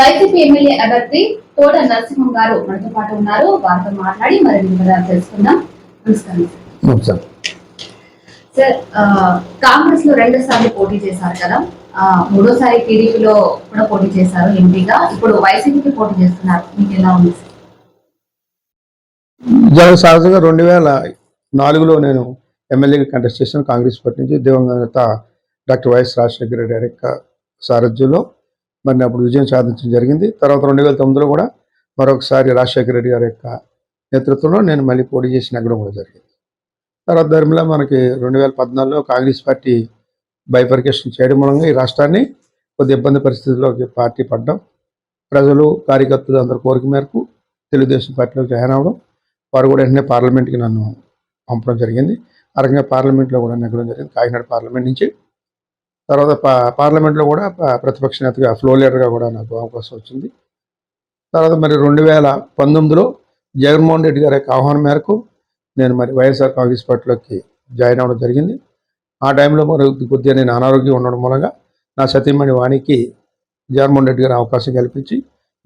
YCP MLA అభ్యర్థి తోట నరసింహం గారు మనతో పాటు ఉన్నారు. వారితో మాట్లాడి మరిన్ని వివరాలు తెలుసుకుందాం. నమస్కారం సార్. కాంగ్రెస్లో రెండు సార్లు పోటీ చేశారు కదా. మూడోసారి టీడీపీలో కూడా పోటీ చేశారు ఎంపీగా. ఇప్పుడు వైసీపీకి పోటీ చేస్తున్నారు. మీకు ఎలా ఉంది సార్? సహజంగా రెండు వేల నాలుగులో నేను ఎమ్మెల్యేగా కంటెస్ట్ చేశాను కాంగ్రెస్ పార్టీ నుంచి. దివంగత డాక్టర్ వైఎస్ రాజశేఖర రెడ్డి గారి సారథ్యంలో. మరి అప్పుడు విజయం సాధించడం జరిగింది. తర్వాత రెండు వేల తొమ్మిదిలో కూడా మరొకసారి రాజశేఖర రెడ్డి గారి యొక్క నేతృత్వంలో నేను మళ్ళీ పోటీ చేసి నెగ్గడం కూడా జరిగింది. తర్వాత ధర్మలో మనకి రెండు వేల పద్నాలుగులో కాంగ్రెస్ పార్టీ బైఫర్కేషన్ చేయడం మూలంగా ఈ రాష్ట్రాన్ని కొద్ది ఇబ్బంది పరిస్థితుల్లోకి పార్టీ పడ్డం ప్రజలు కార్యకర్తలు అందరి కోరిక మేరకు తెలుగుదేశం పార్టీలో జాయిన్ అవ్వడం వారు కూడా వెంటనే పార్లమెంట్కి నన్ను పంపడం జరిగింది. ఆ రకంగా పార్లమెంట్లో కూడా నెగ్గడం జరిగింది. కాకినాడ పార్లమెంట్ నుంచి తర్వాత పా పార్లమెంట్లో కూడా ప్రతిపక్ష నేతగా ఫ్లో లీడర్గా కూడా నాకు అవకాశం వచ్చింది. తర్వాత మరి రెండు వేల పంతొమ్మిదిలో జగన్మోహన్ రెడ్డి గారి యొక్క ఆహ్వానం మేరకు నేను మరి వైఎస్ఆర్ కాంగ్రెస్ పార్టీలోకి జాయిన్ అవ్వడం జరిగింది. ఆ టైంలో మరి కొద్దిగా నేను అనారోగ్యం ఉండడం మూలంగా నా సతీమణి వాణికి జగన్మోహన్ రెడ్డి గారు అవకాశం కల్పించి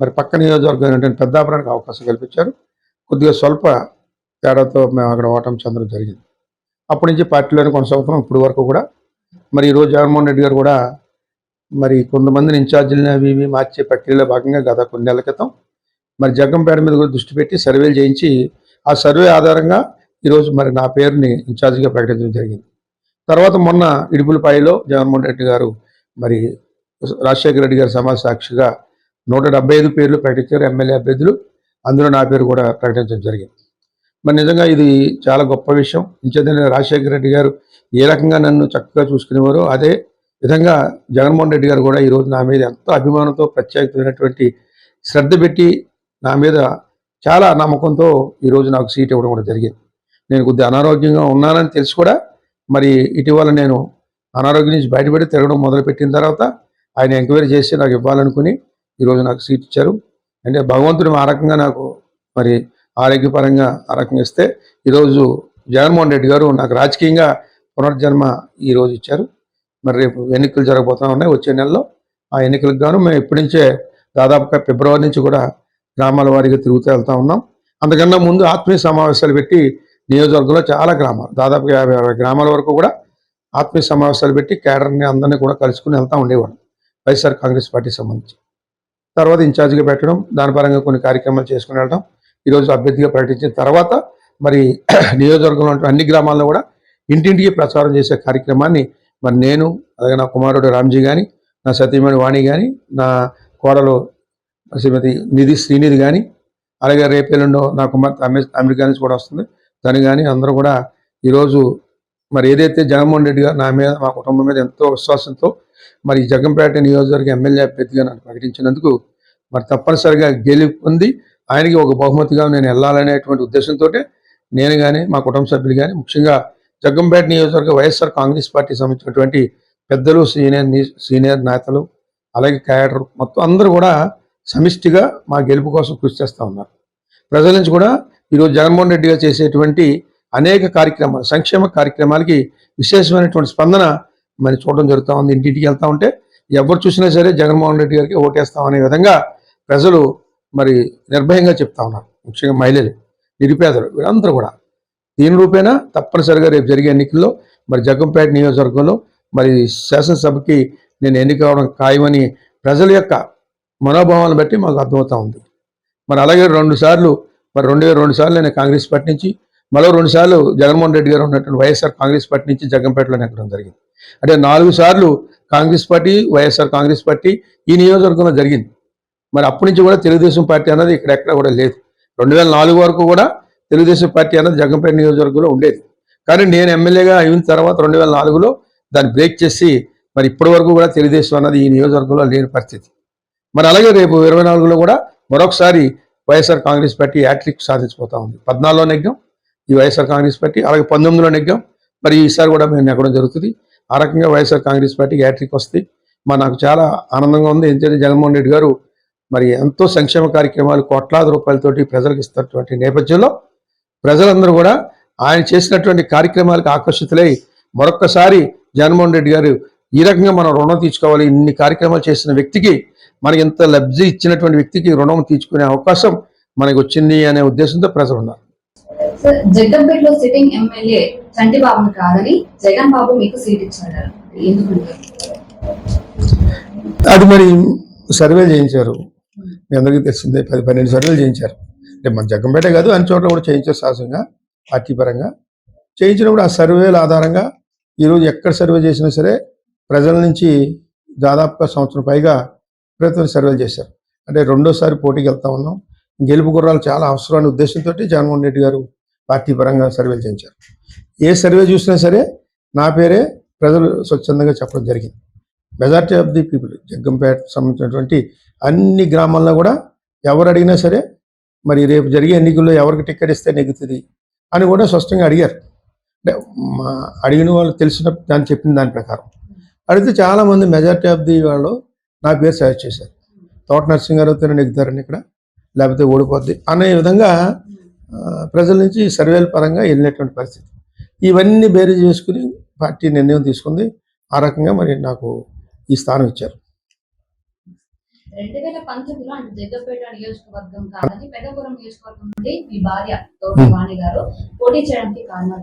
మరి పక్క నియోజకవర్గం ఏంటంటే పెద్దాపురానికి అవకాశం కల్పించారు. కొద్దిగా స్వల్ప తేడాతో మేము అక్కడ ఓటమి చెందడం జరిగింది. అప్పటి నుంచి పార్టీలోనే కొనసాగుతున్నాం. ఇప్పుడు వరకు కూడా మరి ఈరోజు జగన్మోహన్ రెడ్డి గారు కూడా మరి కొంతమందిని ఇన్ఛార్జీలను అవి ఇవి మార్చే ప్రక్రియలో భాగంగా గత కొన్ని నెలల క్రితం మరి జగ్గంపేట మీద కూడా దృష్టి పెట్టి సర్వేలు చేయించి ఆ సర్వే ఆధారంగా ఈరోజు మరి నా పేరుని ఇన్ఛార్జిగా ప్రకటించడం జరిగింది. తర్వాత మొన్న ఇడుపులపాయలో జగన్మోహన్ రెడ్డి గారు మరి రాజశేఖర రెడ్డి గారి సమాజ సాక్షిగా నూట డెబ్బై ఐదు పేర్లు ప్రకటించారు. ఎమ్మెల్యే అభ్యర్థులు. అందులో నా పేరు కూడా ప్రకటించడం జరిగింది. మరి నిజంగా ఇది చాలా గొప్ప విషయం. ఇంచేతనే రాజశేఖర రెడ్డి గారు ఏ రకంగా నన్ను చక్కగా చూసుకునేవారో అదే విధంగా జగన్మోహన్ రెడ్డి గారు కూడా ఈరోజు నా మీద ఎంతో అభిమానంతో ప్రత్యేకమైనటువంటి శ్రద్ధ పెట్టి నా మీద చాలా నమ్మకంతో ఈరోజు నాకు సీట్ ఇవ్వడం కూడా జరిగింది. నేను కొద్దిగా అనారోగ్యంగా ఉన్నానని తెలిసి కూడా మరి ఇటీవల నేను అనారోగ్యం నుంచి బయటపడి తిరగడం మొదలుపెట్టిన తర్వాత ఆయన ఎంక్వైరీ చేసి నాకు ఇవ్వాలనుకుని ఈరోజు నాకు సీట్ ఇచ్చారు. అంటే భగవంతుడు ఆ రకంగా నాకు మరి ఆరోగ్యపరంగా ఆ రకంగా ఇస్తే ఈరోజు జగన్మోహన్ రెడ్డి గారు నాకు రాజకీయంగా పునర్జన్మ ఈరోజు ఇచ్చారు. మరి రేపు ఎన్నికలు జరగబోతా ఉన్నాయి. వచ్చే నెలలో ఆ ఎన్నికలకు గాను మేము ఇప్పటి నుంచే దాదాపుగా ఫిబ్రవరి నుంచి కూడా గ్రామాల వారీగా తిరుగుతూ వెళ్తూ ఉన్నాం. అంతకన్నా ముందు ఆత్మీయ సమావేశాలు పెట్టి నియోజకవర్గంలో చాలా గ్రామాలు దాదాపు యాభై అరవై గ్రామాల వరకు కూడా ఆత్మీయ సమావేశాలు పెట్టి కేడర్ని అందరినీ కూడా కలుసుకుని వెళ్తూ ఉండేవాడు వైఎస్ఆర్ కాంగ్రెస్ పార్టీకి సంబంధించి. తర్వాత ఇన్ఛార్జిగా పెట్టడం దాని పరంగా కొన్ని కార్యక్రమాలు చేసుకుని వెళ్ళడం ఈరోజు అభ్యర్థిగా ప్రకటించిన తర్వాత మరి నియోజకవర్గంలో అన్ని గ్రామాల్లో కూడా ఇంటింటికి ప్రచారం చేసే కార్యక్రమాన్ని మరి నేను అలాగే నా కుమారుడు రామ్జీ కానీ నా సతీమణి వాణి కానీ నా కోడలు శ్రీమతి నిధి శ్రీనిధి కానీ అలాగే రేపేలుండో నా కుమార్తె అమె అమెరికా నుంచి కూడా వస్తుంది. తను కానీ అందరూ కూడా ఈరోజు మరి ఏదైతే జగన్మోహన్ రెడ్డి గారు నా మీద మా కుటుంబం మీద ఎంతో విశ్వాసంతో మరి జగన్పేట నియోజకవర్గ ఎమ్మెల్యే అభ్యర్థిగా నన్ను ప్రకటించినందుకు మరి తప్పనిసరిగా గెలుపొంది ఆయనకి ఒక బహుమతిగా నేను వెళ్ళాలనేటువంటి ఉద్దేశంతో నేను కానీ మా కుటుంబ సభ్యులు కానీ ముఖ్యంగా జగ్గంపేట నియోజకవర్గ వైఎస్ఆర్ కాంగ్రెస్ పార్టీ సంబంధించినటువంటి పెద్దలు సీనియర్ సీనియర్ నేతలు అలాగే క్యాడర్ మొత్తం అందరూ కూడా సమిష్టిగా మా గెలుపు కోసం కృషి చేస్తూ ఉన్నారు. ప్రజల నుంచి కూడా ఈరోజు జగన్మోహన్ రెడ్డి గారు చేసేటువంటి అనేక కార్యక్రమాలు సంక్షేమ కార్యక్రమాలకి విశేషమైనటువంటి స్పందన మరి చూడడం జరుగుతూ ఉంది. ఇంటింటికి వెళ్తూ ఉంటే ఎవరు చూసినా సరే జగన్మోహన్ రెడ్డి గారికి ఓటేస్తాం అనే విధంగా ప్రజలు మరి నిర్భయంగా చెప్తా ఉన్నారు. ముఖ్యంగా మహిళలు నిరుపేదలు వీరందరూ కూడా. దీని రూపేణా తప్పనిసరిగా రేపు జరిగే ఎన్నికల్లో మరి జగ్గంపేట నియోజకవర్గంలో మరి శాసనసభకి నేను ఎన్నిక అవడం ఖాయమని ప్రజల యొక్క మనోభావాలను బట్టి మాకు అర్థమవుతా ఉంది. మరి అలాగే రెండు సార్లు మరి రెండు వేల రెండు సార్లు నేను కాంగ్రెస్ పార్టీ నుంచి మరో రెండు సార్లు జగన్మోహన్ రెడ్డి గారు ఉన్నటువంటి వైఎస్ఆర్ కాంగ్రెస్ పార్టీ నుంచి జగ్గంపేటలో ఎక్కడం జరిగింది. అంటే నాలుగు సార్లు Congress party YSR Congress party ఈ నియోజకవర్గంలో జరిగింది. మరి అప్పటి నుంచి కూడా తెలుగుదేశం పార్టీ అన్నది ఇక్కడ ఎక్కడ కూడా లేదు. రెండు వేల నాలుగు వరకు కూడా తెలుగుదేశం పార్టీ అన్నది జగ్గంపేట నియోజకవర్గంలో ఉండేది. కానీ నేను ఎమ్మెల్యేగా అయిన తర్వాత రెండు వేల నాలుగులో దాన్ని బ్రేక్ చేసి మరి ఇప్పటి వరకు కూడా తెలుగుదేశం అన్నది ఈ నియోజకవర్గంలో లేని పరిస్థితి. మరి అలాగే రేపు ఇరవై నాలుగులో కూడా మరొకసారి వైఎస్ఆర్ కాంగ్రెస్ పార్టీ యాట్రిక్ సాధించిపోతా ఉంది. పద్నాలుగులో నెగ్గాం ఈ వైఎస్ఆర్ కాంగ్రెస్ పార్టీ అలాగే పంతొమ్మిదిలో నెగ్గాం. మరి ఈసారి కూడా మేము నెగ్గడం జరుగుతుంది. ఆ రకంగా వైఎస్ఆర్ కాంగ్రెస్ పార్టీ యాట్రిక్ వస్తే మరి నాకు చాలా ఆనందంగా ఉంది. ఎందుకంటే జగన్మోహన్ రెడ్డి గారు మరి ఎంతో సంక్షేమ కార్యక్రమాలు కోట్లాది రూపాయలతోటి ప్రజలకు ఇస్తున్నటువంటి నేపథ్యంలో ప్రజలందరూ కూడా ఆయన చేసినటువంటి కార్యక్రమాలకు ఆకర్షితులై మరొక్కసారి జగన్మోహన్ రెడ్డి గారు ఈ రకంగా మనం రుణం తీర్చుకోవాలి ఇన్ని కార్యక్రమాలు చేసిన వ్యక్తికి మనకి ఇంత లబ్ధి ఇచ్చినటువంటి వ్యక్తికి రుణం తీర్చుకునే అవకాశం మనకి వచ్చింది అనే ఉద్దేశంతో ప్రజలు ఉన్నారు. సార్ జగ్గంపేటలో సిట్టింగ్ ఎమ్మెల్యే చంటిబాబును కాదని జగన్ బాబు మీకు సీట్ ఇచ్చారు ఎందుకంటే అది మరి సర్వే చేయించారు. మీ అందరికీ తెలిసిందే పది పన్నెండు సర్వేలు చేయించారు. అంటే మన జగ్గంపేట కాదు అన్ని చోట్ల కూడా చేయించారు సహజంగా పార్టీ పరంగా చేయించినప్పుడు ఆ సర్వేల ఆధారంగా ఈరోజు ఎక్కడ సర్వే చేసినా సరే ప్రజల నుంచి దాదాపుగా సంవత్సరం పైగా ప్రయత్నం సర్వేలు చేశారు. అంటే రెండోసారి పోటీకి వెళ్తా ఉన్నాం. గెలుపు గుర్రాలు చాలా అవసరం అనే ఉద్దేశంతో జగన్మోహన్ రెడ్డి గారు పార్టీ పరంగా సర్వేలు చేయించారు. ఏ సర్వే చూసినా సరే నా పేరే ప్రజలు స్వచ్ఛందంగా చెప్పడం జరిగింది. Majority of the people Jaggampeta సంబంధించినటువంటి అన్ని గ్రామాల్లో కూడా ఎవరు అడిగినా సరే మరి రేపు జరిగే ఎన్నికల్లో ఎవరికి టికెట్ ఇస్తే నెగ్గుతుంది అని కూడా స్పష్టంగా అడిగారు. అంటే మా అడిగిన వాళ్ళు తెలిసిన దాన్ని చెప్పిన దాని ప్రకారం. అడిగితే చాలామంది మెజార్టీ ఆఫ్ ది వాళ్ళు నా పేరు సజెస్ట్ చేశారు. తోట నరసింహారావుతోనే నెగ్గుతారని ఇక్కడ లేకపోతే ఓడిపోద్ది అనే విధంగా ప్రజల నుంచి సర్వేల పరంగా వెళ్ళినటువంటి పరిస్థితి. ఇవన్నీ బేరీ చేసుకుని పార్టీ నిర్ణయం తీసుకుంది. ఆ రకంగా మరి నాకు ఈ స్థానం ఇచ్చారు. రెండు వేల పంతొమ్మిదిలో అంటే జగ్గంపేట నియోజకవర్గం కాదని పెద్దపురం నియోజకవర్గం నుండి మీ భార్య తోటి వాణి గారు పోటీ చేయడానికి కారణం?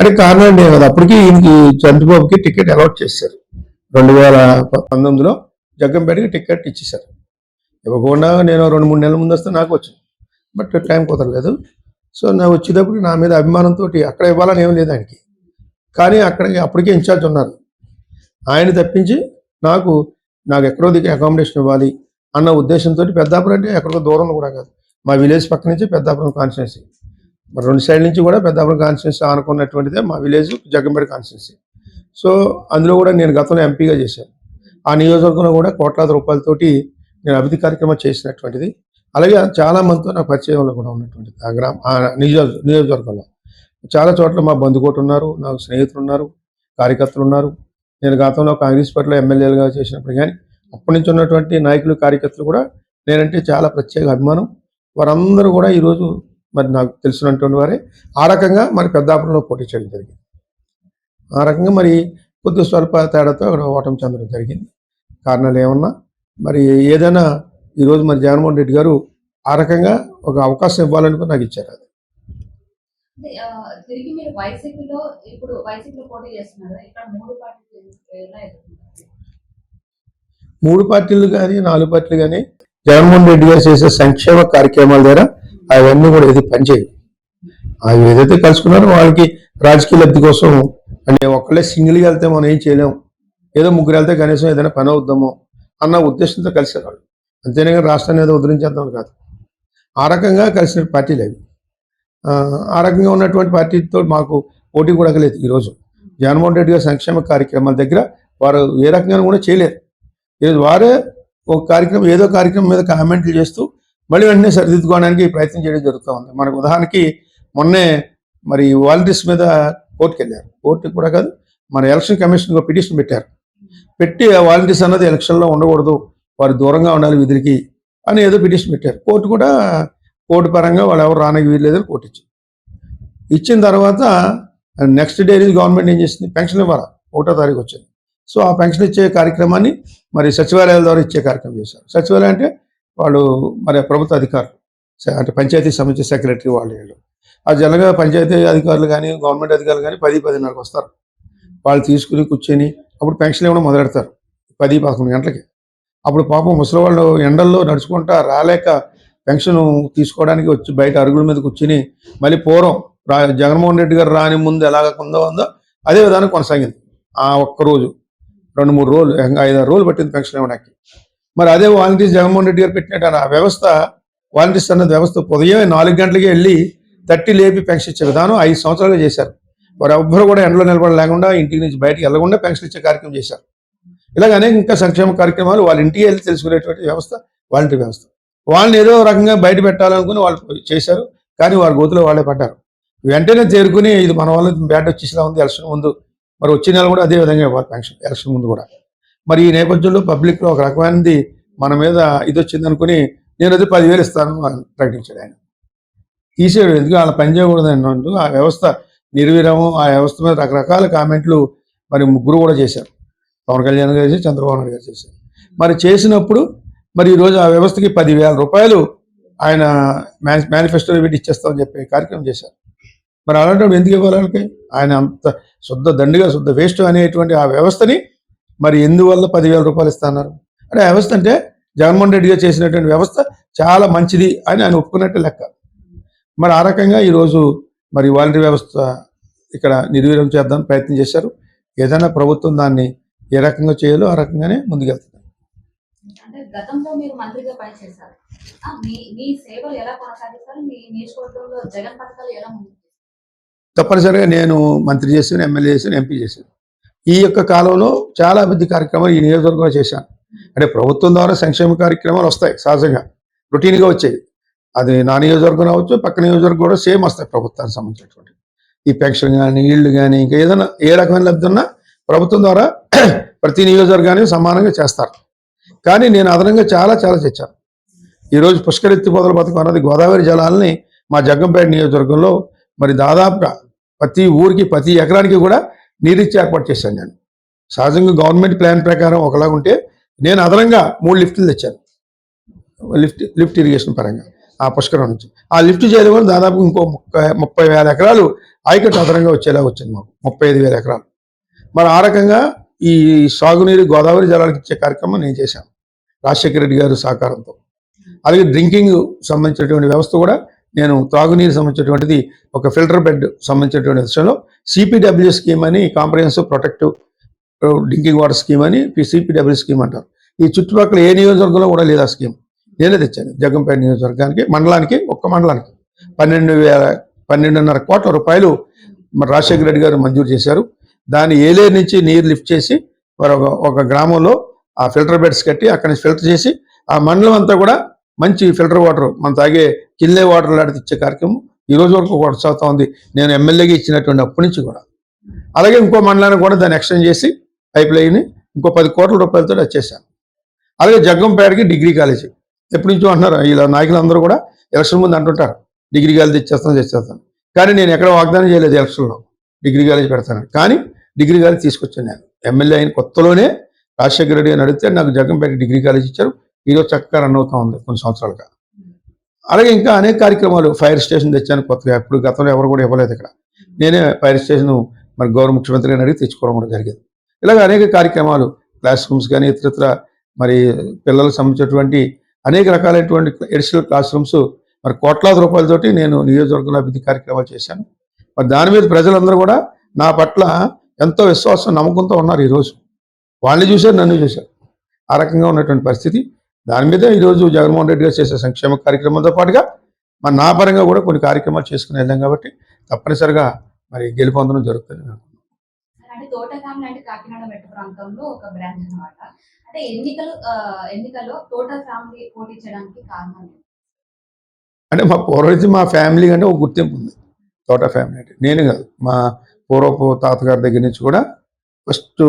అంటే కారణం కదా అప్పటికి ఈయనకి చంద్రబాబుకి టికెట్ అలాట్ చేశారు. రెండు వేల పంతొమ్మిదిలో జగ్గంపేటకి టికెట్ ఇచ్చేశారు. ఇవ్వకుండా నేను రెండు మూడు నెలల ముందు వస్తే నాకు వచ్చింది. బట్ టైం కుదరలేదు. సో నాకు వచ్చేటప్పుడు నా మీద అభిమానంతో అక్కడ ఇవ్వాలని ఏం లేదు ఆయనకి. కానీ అక్కడ అప్పటికే ఇన్ఛార్జ్ ఉన్నారు. ఆయన తప్పించి నాకు నాకు ఎక్కడో దిగి అకామిడేషన్ ఇవ్వాలి అన్న ఉద్దేశంతో పెద్దాపురం అంటే ఎక్కడికో దూరం కూడా కాదు. మా విలేజ్ పక్క నుంచి పెద్దాపురం కాన్స్టిట్యున్సీ మరి రెండు సైడ్ నుంచి కూడా పెద్దాపురం కాన్స్టిట్యున్సీ ఆనుకున్నటువంటిదే మా విలేజ్ జగ్గంపేట కాన్స్టిట్యున్సీ సో అందులో కూడా నేను గతంలో ఎంపీగా చేశాను. ఆ నియోజకవర్గంలో కూడా కోట్లాది రూపాయలతోటి నేను అభివృద్ధి కార్యక్రమం చేసినటువంటిది. అలాగే చాలా మందితో నా పరిచయంలో కూడా ఉన్నటువంటిది. ఆ గ్రామ నియోజ నియోజక నియోజకవర్గంలో. చాలా చోట్ల మా బంధుకోటు ఉన్నారు నాకు స్నేహితులు ఉన్నారు కార్యకర్తలు ఉన్నారు. నేను గతంలో కాంగ్రెస్ పార్టీలో ఎమ్మెల్యేలుగా చేసినప్పుడు కానీ అప్పటి నుంచి ఉన్నటువంటి నాయకులు కార్యకర్తలు కూడా నేనంటే చాలా ప్రత్యేక అభిమానం. వారందరూ కూడా ఈరోజు మరి నాకు తెలిసినటువంటి వారే. ఆ రకంగా మరి పెద్దాపురంలో పోటీ చేయడం జరిగింది. ఆ రకంగా మరి కొద్ది స్వల్ప తేడాతో అక్కడ ఓటమి చెందడం జరిగింది. కారణాలు ఏమన్నా? మరి ఏదైనా ఈరోజు మరి జగన్మోహన్ రెడ్డి గారు ఆ రకంగా ఒక అవకాశం ఇవ్వాలనుకుని నాకు ఇచ్చారు అది. తిరిగి మీరు వైసీపీలో ఇప్పుడు వైసీపీలో పోటీ చేస్తున్నారు? ఇక్కడ మూడు పార్టీలు మూడు పార్టీలు కానీ నాలుగు పార్టీలు కానీ జగన్మోహన్ రెడ్డి గారు చేసే సంక్షేమ కార్యక్రమాల ద్వారా అవన్నీ కూడా ఏది పనిచేయవు. అవి ఏదైతే కలుసుకున్నారో వాళ్ళకి రాజకీయ లబ్ధి కోసం అంటే ఒక్కళ్ళే సింగిల్గా వెళ్తే మనం ఏం చేయలేము. ఏదో ముగ్గురు వెళ్తే కనీసం ఏదైనా పని అవుద్దామో అన్న ఉద్దేశంతో కలిసారు వాళ్ళు అంతేనే కానీ రాష్ట్రాన్ని ఏదో ఉద్ధరించేద్దాం కాదు. ఆ రకంగా కలిసిన పార్టీలు అవి. ఆ, రకంగా ఉన్నటువంటి పార్టీతో మాకు పోటీ కూడా లేదు ఈరోజు. జగన్మోహన్ రెడ్డి గారి సంక్షేమ కార్యక్రమాల దగ్గర వారు ఏ రకంగా కూడా చేయలేరు ఈరోజు వారే ఒక కార్యక్రమం ఏదో కార్యక్రమం మీద కామెంట్లు చేస్తూ మళ్ళీ వెంటనే సరిదిద్దుకోవడానికి ప్రయత్నం చేయడం జరుగుతూ ఉంది. మనకు ఉదాహరణకి మొన్నే మరి వాలంటీర్స్ మీద కోర్టుకు వెళ్ళారు. కోర్టుకి కూడా కాదు మన ఎలక్షన్ కమిషన్ పిటిషన్ పెట్టారు. పెట్టి ఆ వాలంటీర్స్ అన్నది ఎలక్షన్లో ఉండకూడదు వారు దూరంగా ఉండాలి విధులకి అని ఏదో పిటిషన్ పెట్టారు. కోర్టు కూడా కోర్టు పరంగా వాళ్ళు ఎవరు రానికి వీల్లేదని కోర్టు ఇచ్చింది ఇచ్చిన తర్వాత నెక్స్ట్ డే నుంచి గవర్నమెంట్ ఏం చేసింది? పెన్షన్ ఇవ్వాలి? ఒకటో తారీఖు వచ్చింది. సో ఆ పెన్షన్ ఇచ్చే కార్యక్రమాన్ని మరి సచివాలయాల ద్వారా ఇచ్చే కార్యక్రమం చేశారు. సచివాలయం అంటే వాళ్ళు మరి ప్రభుత్వ అధికారులు. అంటే పంచాయతీ సంబంధించిన సెక్రటరీ వాళ్ళు వీళ్ళు. ఆ జనగా పంచాయతీ అధికారులు కానీ గవర్నమెంట్ అధికారులు కానీ పది పదిన్నరకు వస్తారు. వాళ్ళు తీసుకుని కూర్చొని అప్పుడు పెన్షన్ ఇవ్వడం మొదలెడతారు. పది పదకొండు గంటలకి. అప్పుడు పాపం ముసలి వాళ్ళు ఎండల్లో నడుచుకుంటా రాలేక పెన్షన్ తీసుకోవడానికి వచ్చి బయట అరుగుల మీద కూర్చుని మళ్ళీ పూర్వం రా జగన్మోహన్ రెడ్డి గారు రాని ముందు ఎలాగ ఉందో ఉందో అదే విధానం కొనసాగింది. ఆ ఒక్క రోజు రెండు మూడు రోజులు ఐదు ఐదారు రోజులు పట్టింది పెన్షన్ ఇవ్వడానికి. మరి అదే వాలంటీర్స్ జగన్మోహన్ రెడ్డి గారు పెట్టినట్టు ఆ వ్యవస్థ వాలంటీర్స్ అన్నది వ్యవస్థ ఉదయం నాలుగు గంటలకి వెళ్ళి తట్టి లేపి పెన్షన్ ఇచ్చే విధానం ఐదు సంవత్సరాలుగా చేశారు. వారు ఎవ్వరు కూడా ఎండలో నిలబడలేకుండా ఇంటికి నుంచి బయటకు వెళ్ళకుండా పెన్షన్ ఇచ్చే కార్యక్రమం చేశారు. ఇలాగ అనేక ఇంకా సంక్షేమ కార్యక్రమాలు వాళ్ళ ఇంటికి వెళ్ళి తెలుసుకునేటువంటి వ్యవస్థ వాలంటీర్ వ్యవస్థ. వాళ్ళని ఏదో రకంగా బయట పెట్టాలనుకుని వాళ్ళు చేశారు కానీ వారి గోతులో వాళ్ళే పడ్డారు. వెంటనే చేరుకుని ఇది మన వల్ల బ్యాట్ వచ్చేసిలా ఉంది ఎలక్షన్ ముందు. మరి వచ్చే నెల కూడా అదే విధంగా ఇవ్వాలి పెన్షన్ ఎలక్షన్ ముందు కూడా. మరి ఈ నేపథ్యంలో పబ్లిక్లో ఒక రకమైనది మన మీద ఇది వచ్చింది అనుకుని నేను అది పదివేలు ఇస్తాను అని ప్రకటించాడు ఆయన. తీసేయడం ఎందుకు? వాళ్ళ పని చేయకూడదు అన్నట్టు ఆ వ్యవస్థ నిర్వీరము ఆ వ్యవస్థ మీద రకరకాల కామెంట్లు మరి ముగ్గురు కూడా చేశారు. పవన్ కళ్యాణ్ గారు చేసి చంద్రబాబు నాయుడు గారు చేశారు. మరి చేసినప్పుడు మరి ఈరోజు ఆ వ్యవస్థకి పదివేల రూపాయలు ఆయన మేనిఫెస్టో పెట్టి ఇచ్చేస్తామని చెప్పి కార్యక్రమం చేశారు. మరి అలాంటి ఎందుకు ఇవ్వాలి ఆయన అంత శుద్ధ దండిగా శుద్ధ వేస్ట్ అనేటువంటి ఆ వ్యవస్థని మరి ఎందువల్ల పదివేల రూపాయలు ఇస్తున్నారు? అంటే ఆ వ్యవస్థ అంటే జగన్మోహన్ రెడ్డి గారు చేసినటువంటి వ్యవస్థ చాలా మంచిది అని ఆయన ఒప్పుకున్నట్టు లెక్క. మరి ఆ రకంగా ఈరోజు మరి వాలంటీర్ వ్యవస్థ ఇక్కడ నిర్వీర్యం చేద్దాం ప్రయత్నం చేశారు. ఏదైనా ప్రభుత్వం దాన్ని ఏ రకంగా చేయాలో ఆ రకంగానే ముందుకెళ్తుంది. గతంలో మీరు మంత్రిగా పనిచేశారు. మీ మీ సేవలు ఎలా కొనసాగిస్తారు? మీ నియోజకవర్గంలో జగన్ పథకాలు ఎలా ముందుకు తప్పనిసరిగా నేను మంత్రి చేశాను ఎమ్మెల్యే చేశాను ఎంపీ చేశాను. ఈ యొక్క కాలంలో చాలా అభివృద్ధి కార్యక్రమాలు ఈ నియోజకవర్గంలో చేశాను. అంటే ప్రభుత్వం ద్వారా సంక్షేమ కార్యక్రమాలు వస్తాయి సహజంగా. రొటీన్గా వచ్చాయి అది నా నియోజకవర్గం అవచ్చు పక్క నియోజకవర్గం కూడా సేమ్ వస్తాయి ప్రభుత్వానికి సంబంధించినటువంటి. ఈ పెన్షన్ కానీ ఇళ్ళు కానీ ఇంకా ఏదైనా ఏ రకమైన లబ్ధి ఉన్నా ప్రభుత్వం ద్వారా ప్రతి నియోజకవర్గానికి సమానంగా చేస్తారు. కానీ నేను అదనంగా చాలా చాలా తెచ్చాను ఈరోజు పుష్కరెత్తి పొదల పథకం అన్నది గోదావరి జలాలని మా జగ్గంపేట నియోజకవర్గంలో మరి దాదాపుగా ప్రతి ఊరికి ప్రతి ఎకరానికి కూడా నీరిచ్చి ఏర్పాటు చేశాను నేను. సహజంగా గవర్నమెంట్ ప్లాన్ ప్రకారం ఒకలాగా ఉంటే నేను అదనంగా మూడు లిఫ్ట్లు తెచ్చాను. లిఫ్ట్ లిఫ్ట్ ఇరిగేషన్ పరంగా ఆ పుష్కరం నుంచి. ఆ లిఫ్ట్ చేయడం వల్ల దాదాపు ఇంకో ముప్పై ముప్పై వేల ఎకరాలు ఆయకట్టు అదనంగా వచ్చేలా వచ్చింది మాకు. ముప్పై ఐదు వేల ఎకరాలు. మరి ఆ రకంగా ఈ సాగునీరు గోదావరి జలాలకు ఇచ్చే కార్యక్రమం నేను చేశాను. రాజశేఖర రెడ్డి గారు సహకారంతో. అలాగే డ్రింకింగ్ సంబంధించినటువంటి వ్యవస్థ కూడా నేను త్రాగునీరు సంబంధించినటువంటిది ఒక ఫిల్టర్ బెడ్ సంబంధించినటువంటి విషయంలో సిపిడబ్ల్యూ స్కీమ్ అని comprehensive protective drinking water scheme అని సిపిడబ్ల్యూ స్కీమ్ అంటారు. ఈ చుట్టుపక్కల ఏ నియోజకవర్గంలో కూడా లేదు ఆ స్కీమ్. నేనే తెచ్చాను జగంపేట నియోజకవర్గానికి మండలానికి ఒక్క మండలానికి. పన్నెండు వేల పన్నెండున్నర కోట్ల రూపాయలు మరి రాజశేఖర రెడ్డి గారు మంజూరు చేశారు. దాన్ని ఏలేరు నుంచి నీరు లిఫ్ట్ చేసి మరి ఒక గ్రామంలో ఆ ఫిల్టర్ బెడ్స్ కట్టి అక్కడి నుంచి ఫిల్టర్ చేసి ఆ మండలం అంతా కూడా మంచి ఫిల్టర్ వాటర్ మనం తాగే కిల్లే వాటర్ లాంటిది ఇచ్చే కార్యక్రమం ఈ రోజు వరకు కొనసాగుతూ ఉంది. నేను ఎమ్మెల్యేగా ఇచ్చినటువంటి అప్పటి నుంచి కూడా. అలాగే ఇంకో మండలాన్ని కూడా దాన్ని ఎక్స్టెండ్ చేసి పైప్ లైన్ ఇంకో పది కోట్ల రూపాయలతో వచ్చేసాను అలాగే జగ్గంపేటకి డిగ్రీ కాలేజీ. ఎప్పటి నుంచో అంటున్నారు ఇలా నాయకులందరూ కూడా ఎలక్షన్ ముందు అంటుంటారు డిగ్రీ కాలేజ్ తెచ్చేస్తాను తెచ్చేస్తాను. కానీ నేను ఎక్కడ వాగ్దానం చేయలేదు ఎలక్షన్లో డిగ్రీ కాలేజ్ పెడతాను కానీ డిగ్రీ కాలేజ్ తీసుకొచ్చాను నేను. ఎమ్మెల్యే అయిన కొత్తలోనే రాజశేఖర రెడ్డి అని అడిగితే నాకు జగన్పేట డిగ్రీ కాలేజ్ ఇచ్చారు. ఈరోజు చక్కగా రన్ అవుతా ఉంది కొన్ని సంవత్సరాలుగా. అలాగే ఇంకా అనేక కార్యక్రమాలు ఫైర్ స్టేషన్ తెచ్చాను కొత్తగా. ఇప్పుడు గతంలో ఎవరు కూడా ఇవ్వలేదు ఇక్కడ. నేనే ఫైర్ స్టేషన్ మరి గౌరవ ముఖ్యమంత్రి గారిని అడిగి తెచ్చుకోవడం కూడా జరిగింది. ఇలాగ అనేక కార్యక్రమాలు క్లాస్ రూమ్స్ కానీ ఇతరత్ర మరి పిల్లలకు సంబంధించినటువంటి అనేక రకాలైనటువంటి ఎడిషనల్ క్లాస్ రూమ్స్ మరి కోట్లాది రూపాయలతోటి నేను నియోజకవర్గంలో అభివృద్ధి కార్యక్రమాలు చేశాను. మరి దాని మీద ప్రజలందరూ కూడా నా పట్ల ఎంతో విశ్వాసం నమ్మకంతో ఉన్నారు ఈరోజు. వాళ్ళని చూశారు నన్ను చూశారు. ఆ రకంగా ఉన్నటువంటి పరిస్థితి. దాని మీద ఈరోజు జగన్మోహన్ రెడ్డి గారు చేసే సంక్షేమ కార్యక్రమంతో పాటుగా మరి నా పరంగా కూడా కొన్ని కార్యక్రమాలు చేసుకుని వెళ్ళాం కాబట్టి తప్పనిసరిగా మరి గెలుపొందడం జరుగుతుంది అంటే తోటకాం లాంటి కాకినాడ మెట్ట ప్రాంతంలో ఒక బ్రాంచ్ అన్నమాట. అంటే ఎన్నికలు ఆ, ఎన్నికల్లో తోట ఫ్యామిలీ పోటీ చేయడానికి కారణం ఏంటి? అంటే మా పూర్వం నుంచి మా ఫ్యామిలీ అంటే ఒక గుర్తింపు ఉంది. తోట ఫ్యామిలీ అంటే నేను కాదు మా పూర్వపు తాతగారి దగ్గర నుంచి కూడా ఫస్ట్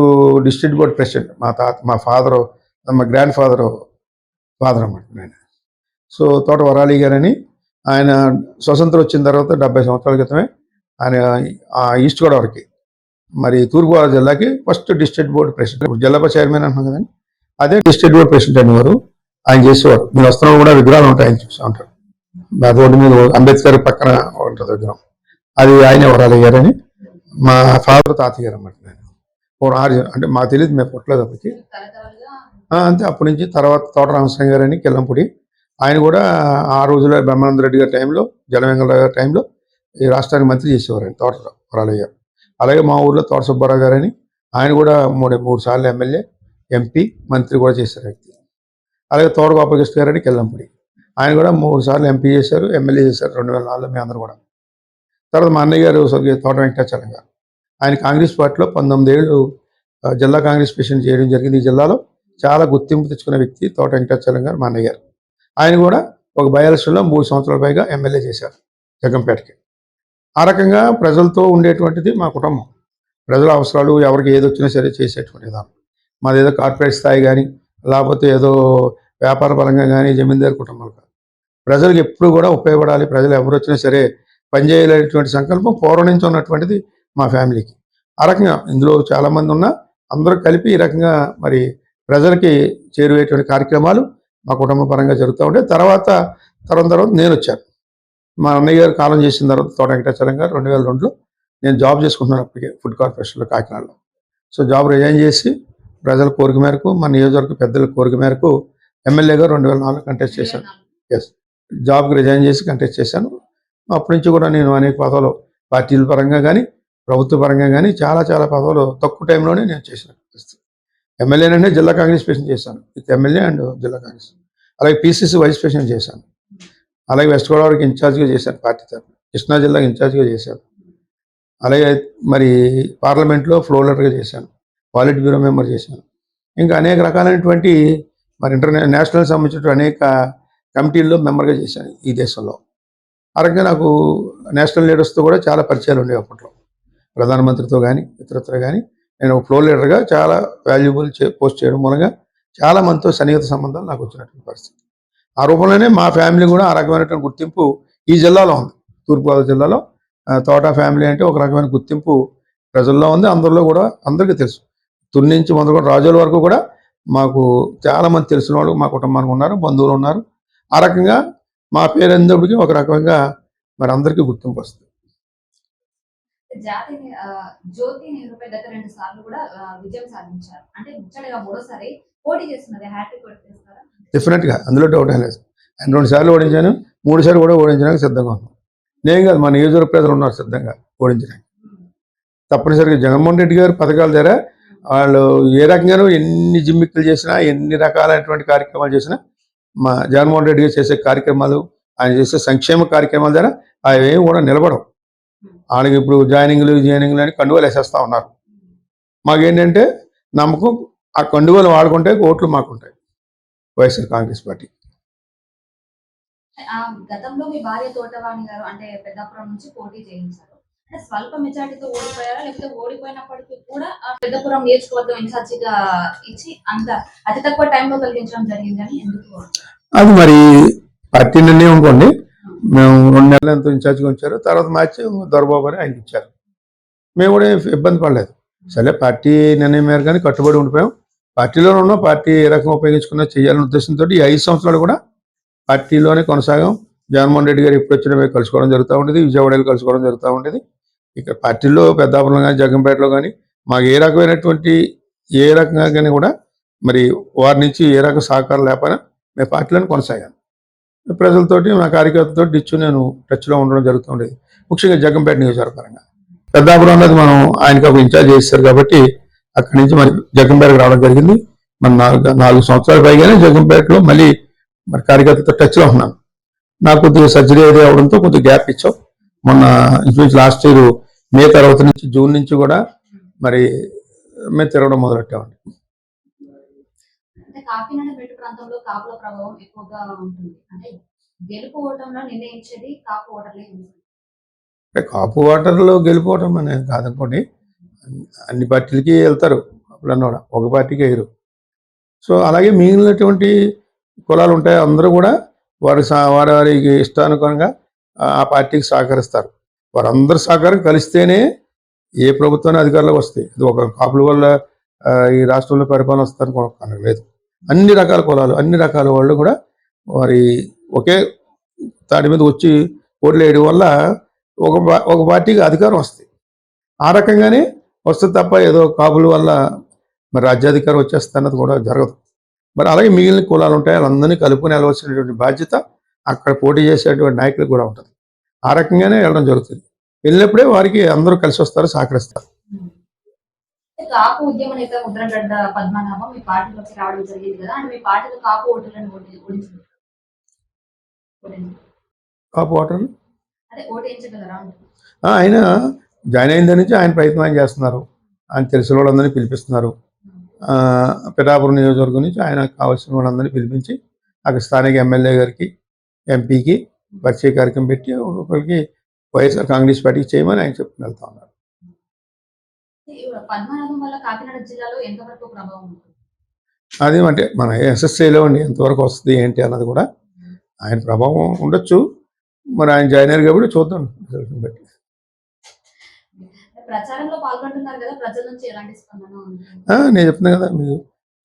డిస్ట్రిక్ట్ బోర్డ్ ప్రెసిడెంట్. మా తాత మా ఫాదర్ మా గ్రాండ్ ఫాదరు ఫాదర్ అన్నమాట నేను సో తోట వరాలి గారని ఆయన స్వతంత్రం వచ్చిన తర్వాత డెబ్బై సంవత్సరాల క్రితమే ఆయన ఆ ఈస్ట్ గోదావరికి మరి తూర్పుగోదావరి జిల్లాకి ఫస్ట్ డిస్ట్రిక్ట్ బోర్డు ప్రెసిడెంట్. జిల్లా చైర్మన్ అంటున్నాం కదండి అదే డిస్ట్రిక్ట్ బోర్డు ప్రెసిడెంట్ అనేవారు ఆయన చేసేవారు. మీరు వస్తున్నా కూడా విగ్రహాలు ఉంటాయి ఆయన చూస్తూ ఉంటారు రోడ్డు మీద అంబేద్కర్ పక్కన ఉంటుంది విగ్రహం. అది ఆయనే వరాలి గారని మా ఫాదర్ తాతయ్య గారు అన్నమాట నేను ఆరు అంటే మాకు తెలియదు మేము పుట్టలేదు అప్పటికి. అంతే అప్పటి నుంచి తర్వాత తోట రామస్వామి గారు అని కిల్లంపూడి. ఆయన కూడా ఆ రోజుల్లో బ్రహ్మానంద రెడ్డి గారి టైంలో జలవెంగళరావు గారి టైంలో ఈ రాష్ట్రానికి మంత్రి చేసేవారు ఆయన తోట వరాలయ్య గారు అలాగే మా ఊర్లో తోట సుబ్బారావు గారని ఆయన కూడా మూడు మూడు సార్లు ఎమ్మెల్యే ఎంపీ మంత్రి కూడా చేశారు వ్యక్తి అలాగే తోట గోపాలకృష్ణ గారని కిల్లంపూడి. ఆయన కూడా మూడు సార్లు ఎంపీ చేశారు ఎమ్మెల్యే చేశారు రెండు వేల నాలుగులో మీ అందరూ కూడా. తర్వాత మా అన్నయ్య గారు స్వర్గీయ తోట వెంకటాచలం గారు. ఆయన కాంగ్రెస్ పార్టీలో పంతొమ్మిది ఏళ్ళు జిల్లా కాంగ్రెస్ ప్రెసిడెంట్ చేయడం జరిగింది. ఈ జిల్లాలో చాలా గుర్తింపు తెచ్చుకున్న వ్యక్తి తోట వెంకటాచలం గారు మా అన్నయ్య గారు. ఆయన కూడా ఒక బై మూడు సంవత్సరాల పైగా ఎమ్మెల్యే చేశారు జగంపేటకి. ఆ రకంగా ప్రజలతో ఉండేటువంటిది మా కుటుంబం. ప్రజల అవసరాలు ఎవరికి ఏది వచ్చినా సరే చేసేటువంటి విధానం మాది ఏదో కార్పొరేట్ స్థాయి కానీ లేకపోతే ఏదో వ్యాపార పరంగా కానీ జమీందారు కుటుంబాలు కాదు. ప్రజలకు ఎప్పుడు కూడా ఉపయోగపడాలి. ప్రజలు ఎవరు వచ్చినా సరే పనిచేయలేటువంటి సంకల్పం పూర్వం నుంచి ఉన్నటువంటిది మా ఫ్యామిలీకి. ఆ రకంగా ఇందులో చాలామంది ఉన్నా అందరూ కలిపి ఈ రకంగా మరి ప్రజలకి చేరువేటువంటి కార్యక్రమాలు మా కుటుంబ పరంగా జరుగుతూ ఉంటే తర్వాత తరం తర్వాత నేను వచ్చాను మా అన్నయ్య గారు కాలం చేసిన తర్వాత తోట వెంకటాచలం గారు రెండు వేల రెండులో నేను జాబ్ చేసుకుంటున్నాను అప్పటికే ఫుడ్ కార్పొరేషన్లో కాకినాడలో. సో జాబ్ రిజైన్ చేసి ప్రజల కోరిక మేరకు మా నియోజకవర్గ పెద్దల కోరిక మేరకు ఎమ్మెల్యేగా రెండు వేల నాలుగు కంటెస్ట్ చేశాను ఎస్ జాబ్కి రిజైన్ చేసి కంటెస్ట్ చేశాను. అప్పటి నుంచి కూడా నేను అనేక పదవులు పార్టీల పరంగా కానీ ప్రభుత్వ పరంగా కానీ చాలా చాలా పదవులు తక్కువ టైంలోనే నేను చేశాను ఎమ్మెల్యేనంటే జిల్లా కాంగ్రెస్ ప్రెసిడెంట్ చేశాను. విత్ ఎమ్మెల్యే అండ్ జిల్లా కాంగ్రెస్. అలాగే పీసీసీ వైస్ ప్రెసిడెంట్ చేశాను. అలాగే వెస్ట్ గోదావరికి ఇన్ఛార్జ్గా చేశాను పార్టీ తరఫున. కృష్ణా జిల్లాకి ఇన్ఛార్జ్గా చేశాను. అలాగే మరి పార్లమెంట్లో ఫ్లో లీడర్గా చేశాను. పాలిట్ బ్యూరో మెంబర్ చేశాను. ఇంకా అనేక రకాలైనటువంటి మరి ఇంటర్నే నేషనల్ సంబంధించిన అనేక కమిటీల్లో మెంబర్గా చేశాను ఈ దేశంలో. ఆ రకంగా నాకు నేషనల్ లీడర్స్తో కూడా చాలా పరిచయాలు ఉండేవి అప్పట్లో. ప్రధానమంత్రితో కానీ ఇతరత్ర కానీ నేను ఒక ఫ్లోర్ లీడర్గా చాలా వాల్యుబుల్ పోస్ట్ చేయడం మూలంగా చాలా మందితో సన్నిహిత సంబంధాలు నాకు వచ్చినటువంటి పరిస్థితి. ఆ రూపంలోనే మా ఫ్యామిలీ కూడా ఆ రకమైనటువంటి గుర్తింపు ఈ జిల్లాలో ఉంది. తూర్పుగోదావరి జిల్లాలో. ఆ, తోట ఫ్యామిలీ అంటే ఒక రకమైన గుర్తింపు ప్రజల్లో ఉంది. అందరిలో కూడా అందరికీ తెలుసు. తుని నుంచి మొదలు రాజుల వరకు కూడా మాకు చాలామంది తెలిసిన వాళ్ళు మా కుటుంబానికి ఉన్నారు బంధువులు ఉన్నారు. ఆ రకంగా మా పేరు ఎందుకు ఒక రకంగా మరి అందరికీ గుర్తింపు వస్తుంది. జాతి ఆ, జ్యోతి నెహ్రూపై గత రెండు సార్లు కూడా ఆ, విజయం సాధించారు. అంటే ముచ్చటగా మూడోసారి పోటీ చేస్తున్నది హ్యాట్రిక్ కొట్టేస్తారా డెఫినెట్గా అందులో డౌట్ ఏం లేదు. రెండు సార్లు ఓడించాను. మూడు సార్లు కూడా ఓడించడానికి సిద్ధంగా ఉన్నాను. నేను కాదు మా నియోజకవర్గ ప్రజలు ఉన్నారు సిద్ధంగా ఓడించడానికి. తప్పనిసరిగా జగన్మోహన్ రెడ్డి గారు పథకాల ద్వారా వాళ్ళు ఏ రకంగానూ ఎన్ని జిమ్మిక్కులు చేసినా ఎన్ని రకాలైనటువంటి కార్యక్రమాలు చేసినా మా జగన్మోహన్ రెడ్డి గారు చేసే కార్యక్రమాలు ఆయన చేసే సంక్షేమ కార్యక్రమాల ద్వారా అవి కూడా నిలబడవు. ఆయనకి ఇప్పుడు జాయినింగ్లు జాయినింగ్లు అని కండువలు వేసేస్తా ఉన్నారు. మాకేంటంటే నమ్మకం ఆ కండువలు వాడుకుంటే ఓట్లు మాకుంటాయి. వైఎస్ఆర్ కాంగ్రెస్ పార్టీ. గతంలో మీ భార్య తోటవాణి గారు అంటే పెద్దాపురం నుంచి పోటీ చేయించారు. అంటే స్వల్ప మెజార్టీతో ఓడిపోయారా? లేకపోతే ఓడిపోయినప్పటికీ కూడా ఆ పెద్దపురం నియోజకవర్గం ఇన్ఛార్జిగా ఇచ్చి అంత అతి తక్కువ టైంలో కలిగించడం జరిగిందని ఎందుకు అది మరి పార్టీ నిర్ణయం అనుకోండి. మేము రెండు నెలలు ఎంతో ఇన్ఛార్జ్గా ఉంచారు. తర్వాత మ్యాచ్ దొరబాబు అని ఆయనకి ఇచ్చారు. మేము కూడా ఇబ్బంది పడలేదు. సరే పార్టీ నిర్ణయం మేరకు కానీ కట్టుబడి ఉండిపోయాం. పార్టీలోనే ఉన్నాం. పార్టీ ఏ రకం ఉపయోగించుకున్నా చేయాలనే ఉద్దేశంతో ఈ ఐదు సంవత్సరాలు కూడా పార్టీలోనే కొనసాగాం. జగన్మోహన్ రెడ్డి గారు ఇప్పుడు వచ్చిన మేము కలుసుకోవడం జరుగుతూ ఉండేది. విజయవాడలో కలుసుకోవడం జరుగుతూ ఉండేది. ఇక్కడ పార్టీలో పెద్దాపురం కానీ జగంపేటలో కానీ మాకు ఏ రకమైనటువంటి ఏ రకంగా కానీ కూడా మరి వారి నుంచి ఏ రకం సహకారం లేకపోయినా మేము పార్టీలను కొనసాగాను ప్రజలతోటి మా కార్యకర్తలతో డిచ్చు నేను టచ్లో ఉండడం జరుగుతూ ఉండేది ముఖ్యంగా జగంపేట నియోజకవర్గంగా పెద్దాపురం అనేది మనం ఆయనకి ఒక ఇన్ఛార్జ్ చేస్తారు కాబట్టి అక్కడి నుంచి మరి జగంపేటకు రావడం జరిగింది. మన నాలుగు నాలుగు సంవత్సరాల పైగానే జగంపేటలో మళ్ళీ మరి కార్యకర్తతో టచ్లో ఉన్నాను నాకు కొద్దిగా సర్జరీ అది అవడంతో కొద్దిగా గ్యాప్ ఇచ్చాం మొన్న ఇంచుమించు లాస్ట్ ఇయర్ మే తర్వాత నుంచి జూన్ నుంచి కూడా మరి మేము తిరగడం మొదలెట్టామండి. అంటే కాపు ఓటర్లే గెలిపోవటం అనేది కాదనుకోండి. అన్ని- పార్టీలకి వెళ్తారు. అప్పుడన్నా కూడా ఒక పార్టీకి వేయరు. సో అలాగే మిగిలినటువంటి కులాలు ఉంటాయి. అందరూ కూడా వారి వారి వారికి ఇష్టానుగుణంగా ఆ- పార్టీకి సహకరిస్తారు. వారందరూ సహకారం కలిస్తేనే ఏ ప్రభుత్వాన్ని అధికారంలోకి వస్తాయి. ఇది ఒక కాపుల వల్ల ఈ రాష్ట్రంలో పరిపాలన వస్తారని కూడా లేదు. అన్ని రకాల కులాలు అన్ని రకాల వాళ్ళు కూడా వారి ఒకే దాని మీద వచ్చి ఓట్లు వేయడం వల్ల ఒక ఒక పార్టీకి అధికారం వస్తుంది ఆ రకంగానే వస్తుంది తప్ప ఏదో కాపుల వల్ల మరి రాజ్యాధికారం వచ్చేస్తున్నది కూడా జరగదు. మరి అలాగే మిగిలిన కులాలు ఉంటాయి వాళ్ళందరినీ కలుపుకొని వెళ్ళవలసినటువంటి బాధ్యత అక్కడ పోటీ చేసేటువంటి నాయకులకు కూడా ఉంటుంది ఆ రకంగానే వెళ్ళడం జరుగుతుంది. వెళ్ళినప్పుడే వారికి అందరూ కలిసి వస్తారు సహకరిస్తారు. కాపు ఉద్యమ నేత ముద్రగడ్డ పద్మనాభం మీ పార్టీలోకి రావడం జరిగింది కదా అంటే మీ పార్టీలో కాపు ఓటర్లను ఓటి- ఓడించారు ఓడించారు. కాపు ఓటర్లు? అదే ఓటేయించగలరా? ఆ, ఆయన జాయిన్ అయిన నుంచి ఆయన ప్రయత్నం ఆయన చేస్తున్నారు. ఆయన తెలిసిన వాళ్ళందరినీ పిలిపిస్తున్నారు. పిఠాపురం నియోజకవర్గం నుంచి ఆయన కావాల్సిన వాళ్ళందరినీ పిలిపించి అక్కడ స్థానిక ఎమ్మెల్యే గారికి ఎంపీకి పరిచయ కార్యక్రమం పెట్టి ఒకరికి వైఎస్ఆర్ కాంగ్రెస్ పార్టీకి చేయమని ఆయన చెప్పుకుని వెళ్తా ఉన్నారు. అది అంటే మన ఎస్ఎస్ఐలో అండి ఎంతవరకు వస్తుంది ఏంటి అన్నది కూడా ఆయన ప్రభావం ఉండొచ్చు. మరి ఆయన జాయిన్ అయ్యారు కాబట్టి చూద్దాం. బట్టి ఆ, నేను చెప్తున్నా కదా మీకు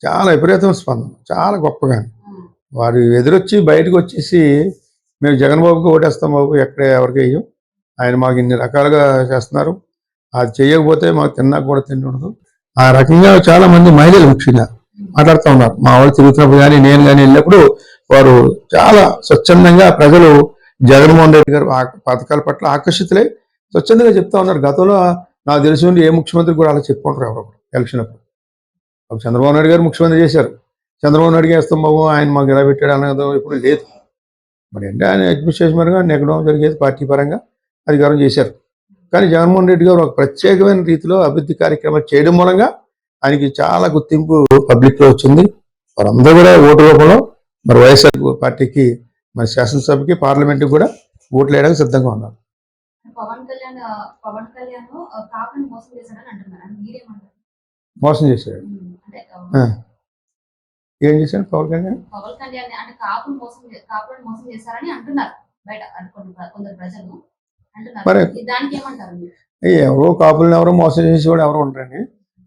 చాలా విపరీతమైన స్పందన చాలా గొప్పగా. వారు ఎదురొచ్చి బయటకు వచ్చేసి మేము జగన్ బాబుకి ఓటేస్తాం బాబు ఎక్కడ ఎవరికి వేయం. ఆయన మాకు ఇన్ని రకాలుగా చేస్తున్నారు. అది చేయకపోతే మాకు తిన్నా కూడా తిండి ఉండదు. ఆ రకంగా చాలా మంది మహిళలు ముఖ్యంగా మాట్లాడుతూ ఉన్నారు. మా వాళ్ళు తిరుగుతున్నప్పుడు కానీ నేను కానీ వెళ్ళినప్పుడు వారు చాలా స్వచ్ఛందంగా ప్రజలు జగన్మోహన్ రెడ్డి గారు ఆ పథకాల పట్ల ఆకర్షితులై స్వచ్ఛందంగా చెప్తా ఉన్నారు. గతంలో నాకు తెలిసి ఉండి ఏ ముఖ్యమంత్రి కూడా అలా చెప్పుకుంటారు ఎవరు ఎలక్షన్ అప్పుడు. అప్పుడు చంద్రబాబు నాయుడు గారు ముఖ్యమంత్రి చేశారు. చంద్రబాబు నాయుడు గారు వేస్తాం బాబు ఆయన మాకు ఎలా పెట్టాడు అన్నది ఇప్పుడు లేదు. మరి అంటే ఆయన అడ్మినిస్ట్రేషన్ పరంగా నెగ్గడం జరిగేది పార్టీ పరంగా అధికారం చేశారు. కానీ జగన్మోహన్ రెడ్డి గారు ఒక ప్రత్యేకమైన రీతిలో అభివృద్ధి కార్యక్రమాలు చేయడం మూలంగా ఆయనకి చాలా గుర్తింపు పబ్లిక్లో వచ్చింది. వారందరూ కూడా ఓటు రూపంలో మరి వైఎస్ఆర్ పార్టీకి మరి శాసనసభకి పార్లమెంట్కి కూడా ఓట్లు వేయడానికి సిద్ధంగా ఉన్నారు. మోసం చేశాడు. ఏం చేశాడు పవన్ కళ్యాణ్? పవన్ కళ్యాణ్ అంటే కాపుని మోసం కాపులను మోసం చేశారని అంటున్నారు బయట కొందరు ప్రజలు. అంటున్నారు. దానికి ఏమంటారు ఎవరో కాపులను ఎవరో మోసం చేసి కూడా ఎవరు ఉంటారండి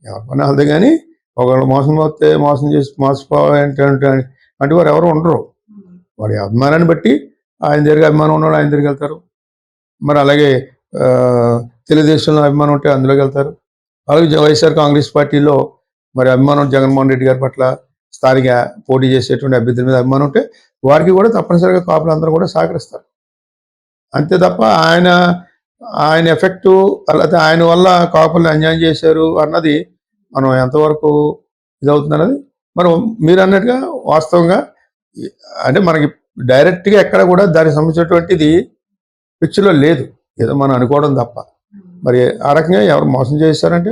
ఎవరి పని వాళ్ళదే కానీ ఒకళ్ళు మోసం పోతే మోసం చేసి మోసపోవాలంటే అంటే వారు ఎవరు ఉండరు. వాడి అభిమానాన్ని బట్టి ఆయన దగ్గర అభిమానం ఉన్నవాడు ఆయన దగ్గరికి వెళ్తారు. మరి అలాగే తెలుగుదేశంలో అభిమానం ఉంటే అందులోకి వెళ్తారు. అలాగే వైఎస్ఆర్ కాంగ్రెస్ పార్టీలో మరి అభిమానం జగన్మోహన్ రెడ్డి గారి పట్ల స్థానిక పోటీ చేసేటువంటి అభ్యర్థుల మీద అభిమానం ఉంటే వారికి కూడా తప్పనిసరిగా కాపులందరూ కూడా సహకరిస్తారు. అంతే తప్ప ఆయన ఆయన ఎఫెక్టు లేకపోతే ఆయన వల్ల కాపుల్ని అన్యాయం చేశారు అన్నది మనం ఎంతవరకు ఇదవుతుందన్నది మనం మీరు అన్నట్టుగా వాస్తవంగా అంటే మనకి డైరెక్ట్గా ఎక్కడ కూడా దానికి సంబంధించినటువంటిది పిక్చర్లో లేదు. ఏదో మనం అనుకోవడం తప్ప. మరి ఆ రకంగా ఎవరు మోసం చేస్తారంటే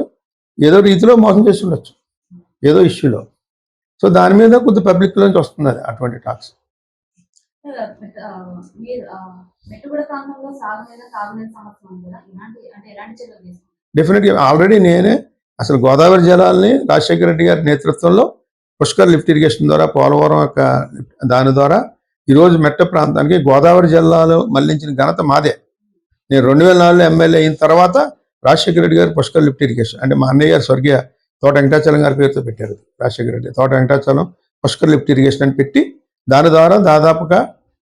ఏదో రీతిలో మోసం చేసి ఉండొచ్చు. ఏదో ఇష్యూలో సో దాని మీద కొద్ది పబ్లిక్ నుంచి వస్తుంది అది అటువంటి టాక్స్ డెఫినెట్గా ఆల్రెడీ నేనే అసలు గోదావరి జలాల్ని రాజశేఖర రెడ్డి గారి నేతృత్వంలో పుష్కర్ లిఫ్ట్ ఇరిగేషన్ ద్వారా పోలవరం యొక్క దాని ద్వారా ఈరోజు మెట్ట ప్రాంతానికి గోదావరి జిల్లాలో మళ్ళించిన ఘనత మాదే. నేను రెండు వేల నాలుగులో ఎమ్మెల్యే అయిన తర్వాత రాజశేఖర రెడ్డి గారు పుష్కర్ లిఫ్ట్ ఇరిగేషన్ అంటే మా అన్నయ్య గారు స్వర్గీయ తోట వెంకటాచలం గారి పేరుతో పెట్టారు రాజశేఖర రెడ్డి. తోట వెంకటాచలం పుష్కర్ లిఫ్ట్ ఇరిగేషన్ అని పెట్టి దాని ద్వారా దాదాపుగా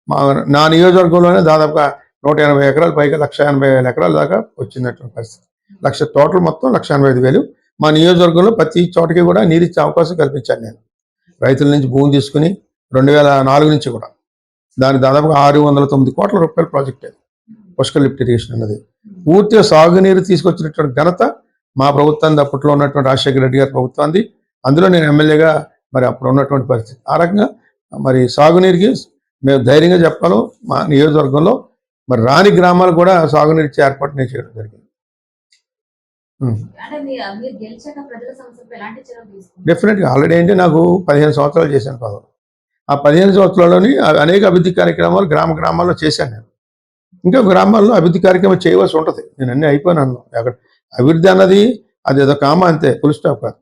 మా నా నియోజకవర్గంలోనే దాదాపుగా నూట ఎనభై ఎకరాలు పైగా లక్ష ఎనభై వేల ఎకరాల దాకా వచ్చినటువంటి పరిస్థితి. లక్ష టోటల్ మొత్తం లక్ష ఎనభై ఐదు వేలు. మా నియోజకవర్గంలో ప్రతి చోటకి కూడా నీరిచ్చే అవకాశం కల్పించాను నేను. రైతుల నుంచి భూమి తీసుకుని రెండు వేల నాలుగు నుంచి కూడా. దాని దాదాపుగా ఆరు వందల తొమ్మిది కోట్ల రూపాయల ప్రాజెక్ట్ అది. పుష్కర్ లిఫ్ట్ ఇరిగేషన్ అన్నది. పూర్తిగా సాగునీరు తీసుకొచ్చినటువంటి ఘనత మా ప్రభుత్వాన్ని అప్పట్లో ఉన్నటువంటి రాజశేఖర రెడ్డి గారి ప్రభుత్వాన్ని అందులో నేను ఎమ్మెల్యేగా మరి అప్పుడు ఉన్నటువంటి పరిస్థితి. ఆ రకంగా మరి సాగునీరుకి మేము ధైర్యంగా చెప్పగలం మా నియోజకవర్గంలో మరి రాని గ్రామాలు కూడా సాగునీరు ఇచ్చే ఏర్పాటు నేను చేయడం జరిగింది. అంటే డెఫినెట్గా ఆల్రెడీ ఏంటి నాకు పదిహేను సంవత్సరాలు చేశాను పదవి. ఆ పదిహేను సంవత్సరాల్లోని అనేక అభివృద్ధి కార్యక్రమాలు గ్రామ గ్రామాల్లో చేశాను నేను. ఇంకా గ్రామాల్లో అభివృద్ధి కార్యక్రమం చేయవలసి ఉంటుంది. నేను అన్నీ అయిపోయినాను. అక్కడ అభివృద్ధి అన్నది అది ఏదో కామ అంతే ఫుల్ స్టాప్ కాదు.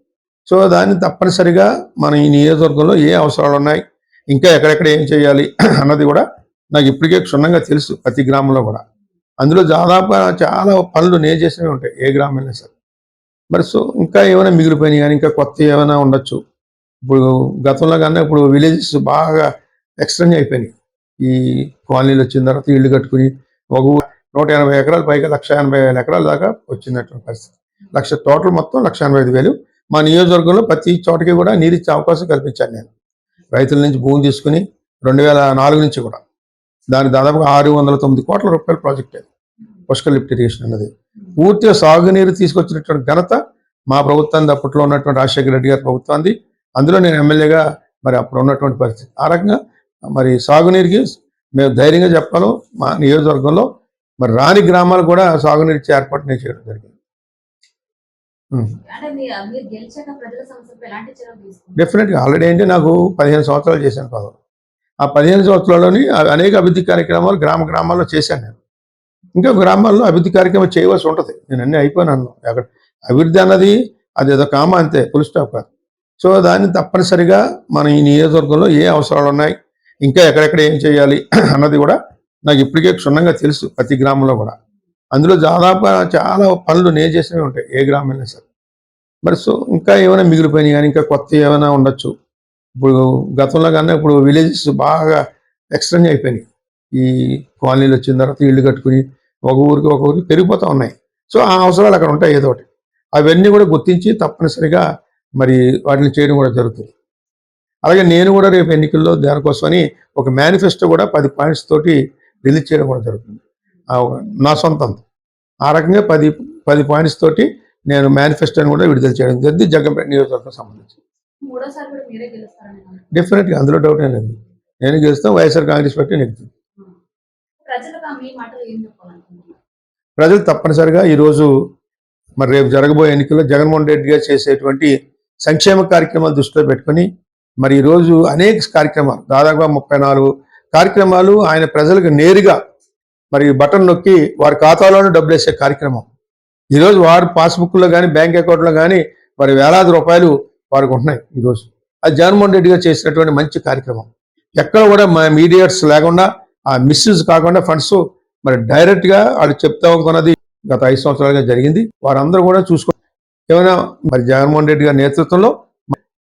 సో దాన్ని తప్పనిసరిగా మన ఈ నియోజకవర్గంలో ఏ అవసరాలు ఉన్నాయి ఇంకా ఎక్కడెక్కడ ఏం చేయాలి అన్నది కూడా నాకు ఇప్పటికే క్షుణ్ణంగా తెలుసు ప్రతి గ్రామంలో కూడా. అందులో దాదాపు చాలా పనులు నేను చేసినవి ఉంటాయి ఏ గ్రామైనా సరే. మరి సో ఇంకా ఏమైనా మిగిలిపోయినాయి కానీ ఇంకా కొత్త ఏమైనా ఉండొచ్చు. ఇప్పుడు గతంలో కన్నా ఇప్పుడు విలేజెస్ బాగా ఎక్స్టెండ్ అయిపోయినాయి. ఈ కాలనీలు వచ్చిన తర్వాత ఇల్లు కట్టుకుని ఒక నూట ఎనభై ఎకరాలు పైగా లక్ష ఎనభై వేల ఎకరాల దాకా వచ్చినటువంటి పరిస్థితి. లక్ష టోటల్ మొత్తం లక్ష ఎనభై ఐదు వేలు. మా నియోజకవర్గంలో ప్రతి చోటకి కూడా నీరు ఇచ్చే అవకాశం కల్పించాను నేను. రైతుల నుంచి భూమి తీసుకుని రెండు వేల నాలుగు నుంచి కూడా. దాని దాదాపుగా ఆరు వందల తొమ్మిది కోట్ల రూపాయల ప్రాజెక్ట్ అది. పుష్కర్ లిఫ్ట్ ఇరిగేషన్ అన్నది. పూర్తిగా సాగునీరు తీసుకొచ్చినటువంటి ఘనత మా ప్రభుత్వాన్ని అప్పట్లో ఉన్నటువంటి రాజశేఖర రెడ్డి గారి ప్రభుత్వాన్ని అందులో నేను ఎమ్మెల్యేగా మరి అప్పుడు ఉన్నటువంటి పరిస్థితి. ఆ రకంగా మరి సాగునీరుకి మేము ధైర్యంగా చెప్పాలో మా నియోజకవర్గంలో మరి రాని గ్రామాలు కూడా సాగునీరు నేను చేయడం జరిగింది. అంటే డెఫినెట్గా ఆల్రెడీ ఏంటి నాకు పదిహేను సంవత్సరాలు చేశాను పదవి. ఆ పదిహేను సంవత్సరాల్లోని అనేక అభివృద్ధి కార్యక్రమాలు గ్రామ గ్రామాల్లో చేశాను నేను. ఇంకా గ్రామాల్లో అభివృద్ధి కార్యక్రమం చేయవలసి ఉంటుంది. నేను అన్నీ అయిపోయినాను. అక్కడ అభివృద్ధి అన్నది అది ఏదో కామ అంతే ఫుల్ స్టాప్ కాదు. సో దాన్ని తప్పనిసరిగా మన ఈ నియోజకవర్గంలో ఏ అవసరాలు ఉన్నాయి ఇంకా ఎక్కడెక్కడ ఏం చేయాలి అన్నది కూడా నాకు ఇప్పటికే క్షుణ్ణంగా తెలుసు ప్రతి గ్రామంలో కూడా. అందులో దాదాపు చాలా పనులు నేను చేసినవి ఉంటాయి ఏ గ్రామైనా సరే. మరి సో ఇంకా ఏమైనా మిగిలిపోయినాయి కానీ ఇంకా కొత్త ఏమైనా ఉండొచ్చు. ఇప్పుడు గతంలో కన్నా ఇప్పుడు విలేజెస్ బాగా ఎక్స్టెండ్ అయిపోయినాయి. ఈ కాలనీలు వచ్చిన తర్వాత ఇల్లు కట్టుకుని ఒక ఊరికి ఒక ఊరికి పెరిగిపోతూ ఉన్నాయి. సో ఆ అవసరాలు అక్కడ ఉంటాయి ఏదో ఒకటి. అవన్నీ కూడా గుర్తించి తప్పనిసరిగా మరి వాటిని చేయడం కూడా జరుగుతుంది. అలాగే నేను కూడా రేపు ఎన్నికల్లో దానికోసమని ఒక మేనిఫెస్టో కూడా పది పాయింట్స్ తోటి రిలీజ్ చేయడం కూడా జరుగుతుంది. నా సొంతం ఆ రకంగా పది పది పాయింట్స్ తోటి నేను మేనిఫెస్టోని కూడా విడుదల చేయడం జరిగింది జగ్గంపేట నియోజకవర్గం సంబంధించి. డెఫినెట్గా అందులో డౌట్ ఏం లేదు. నేను గెలుస్తాను వైఎస్ఆర్ కాంగ్రెస్ పార్టీ నెగ్గుతుంది ప్రజలు తప్పనిసరిగా ఈరోజు మరి రేపు జరగబోయే ఎన్నికల్లో జగన్మోహన్ రెడ్డి గారు చేసేటువంటి సంక్షేమ కార్యక్రమాలు దృష్టిలో పెట్టుకొని మరి ఈరోజు అనేక కార్యక్రమాలు దాదాపుగా ముప్పై నాలుగు కార్యక్రమాలు ఆయన ప్రజలకు నేరుగా మరి బటన్ నొక్కి వారి ఖాతాలోనే డబ్బులు వేసే కార్యక్రమం. ఈరోజు వారి పాస్బుక్లో కానీ బ్యాంక్ అకౌంట్లో కానీ మరి వేలాది రూపాయలు వారికి ఉంటున్నాయి ఈరోజు అది జగన్మోహన్ రెడ్డి గారు చేసినటువంటి మంచి కార్యక్రమం. ఎక్కడ కూడా మా మీడియట్స్ లేకుండా ఆ మిస్యూజ్ కాకుండా ఫండ్స్ మరి డైరెక్ట్గా వాళ్ళు చెప్తా అనుకున్నది గత ఐదు సంవత్సరాలుగా జరిగింది. వారందరూ కూడా చూసుకో ఏమైనా మరి జగన్మోహన్ రెడ్డి గారి నేతృత్వంలో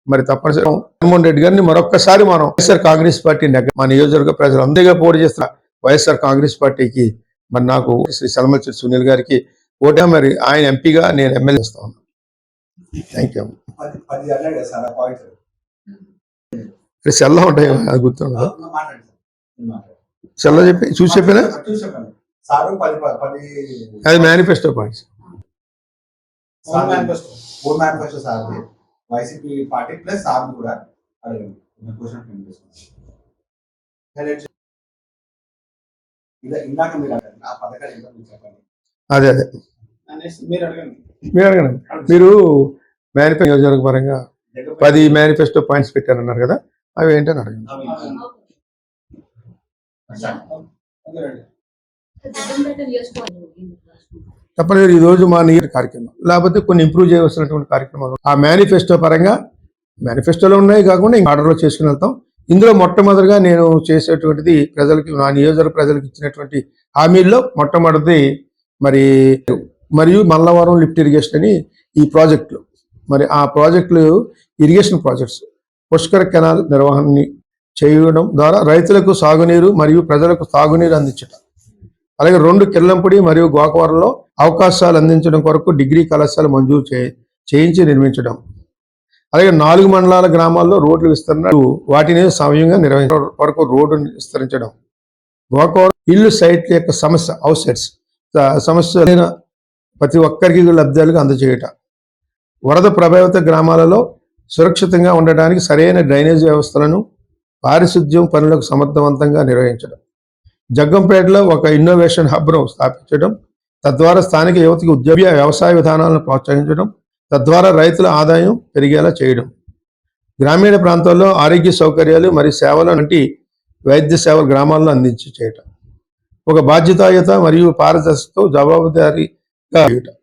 మరి తప్పనిసరి జగన్మోహన్ రెడ్డి గారిని మరొక్కసారి మనం వైఎస్ఆర్ కాంగ్రెస్ పార్టీ మా నియోజకవర్గ ప్రజలు అందరిగా పోటీ చేస్తున్న వైఎస్ఆర్ కాంగ్రెస్ పార్టీకి మరి నాకు శ్రీ సలమల్చి సునీల్ గారికి ఓటా మరి ఆయన ఎంపీగా నేను ఎమ్మెల్యే చేస్తా ఉన్నాను థ్యాంక్ యూ ఇక్కడ సెల్ల ఉంటాయి అది మాట్లాడండి. సెల్ల చెప్పి చూసి చెప్పినా? అది manifesto points manifesto sir YCP party plus sir కూడా అడగండి. క్వశ్చన్ ఫ్రేమ్ ఇందాక మీరు అడగండి. ఆ పథకాలు ఏంటో మీరు చెప్పండి. అదే అదే. మీరు అడగండి. మీరు అడగండి. మీరు మేనిఫెస్టో నియోజకవర్గ పరంగా పది మేనిఫెస్టో పాయింట్స్ పెట్టారన్నారు కదా అవి ఏంటని అడగండి. నియోజకవర్గం. తప్పనిసరి ఈ రోజు మా నియర్ కార్యక్రమం. లేకపోతే కొన్ని ఇంప్రూవ్ చేయవలసినటువంటి కార్యక్రమాలు. ఆ మేనిఫెస్టో పరంగా మేనిఫెస్టోలో ఉన్నాయి కాకుండా ఇంకా ఆర్డర్లో చేసుకుని వెళ్తాం. ఇందులో మొట్టమొదటిగా నేను చేసేటువంటిది ప్రజలకి నా నియోజకవర్గ ప్రజలకు ఇచ్చినటువంటి హామీల్లో మొట్టమొదటిది మరి మరియు మల్లవరం లిఫ్ట్ ఇరిగేషన్ అని ఈ ప్రాజెక్టులు. మరి ఆ ప్రాజెక్టులు ఇరిగేషన్ ప్రాజెక్ట్స్ పుష్కర కెనాల్ నిర్వహణని చేయడం ద్వారా రైతులకు సాగునీరు మరియు ప్రజలకు సాగునీరు అందించడం అలాగే రెండు కిల్లంపూడి మరియు గోకవరంలో అవకాశాలు అందించడం కొరకు డిగ్రీ కళాశాల మంజూరు చే చేయించి నిర్మించడం. అలాగే నాలుగు మండలాల గ్రామాల్లో రోడ్లు విస్తరణ వాటిని సమయంగా నిర్వహించడం వరకు రోడ్డు విస్తరించడం. గోకవరం ఇల్లు సైట్ల యొక్క సమస్య హౌస్ సెట్స్ సమస్య ప్రతి ఒక్కరికి లబ్ధాలుగా అందజేయటం. వరద ప్రభావిత గ్రామాలలో సురక్షితంగా ఉండడానికి సరైన డ్రైనేజ్ వ్యవస్థలను పారిశుద్ధ్యం పనులకు సమర్థవంతంగా నిర్వహించడం. జగ్గంపేటలో ఒక ఇన్నోవేషన్ హబ్ను స్థాపించడం తద్వారా స్థానిక యువతకి ఉద్యోగ వ్యవసాయ విధానాలను ప్రోత్సహించడం తద్వారా రైతుల ఆదాయం పెరిగేలా చేయడం. గ్రామీణ ప్రాంతాల్లో ఆరోగ్య సౌకర్యాలు మరియు సేవలు వంటి వైద్య సేవలు గ్రామాల్లో అందించి చేయటం. ఒక బాధ్యతాయుత మరియు పారదర్శకతో జవాబుదారీగా చేయటం.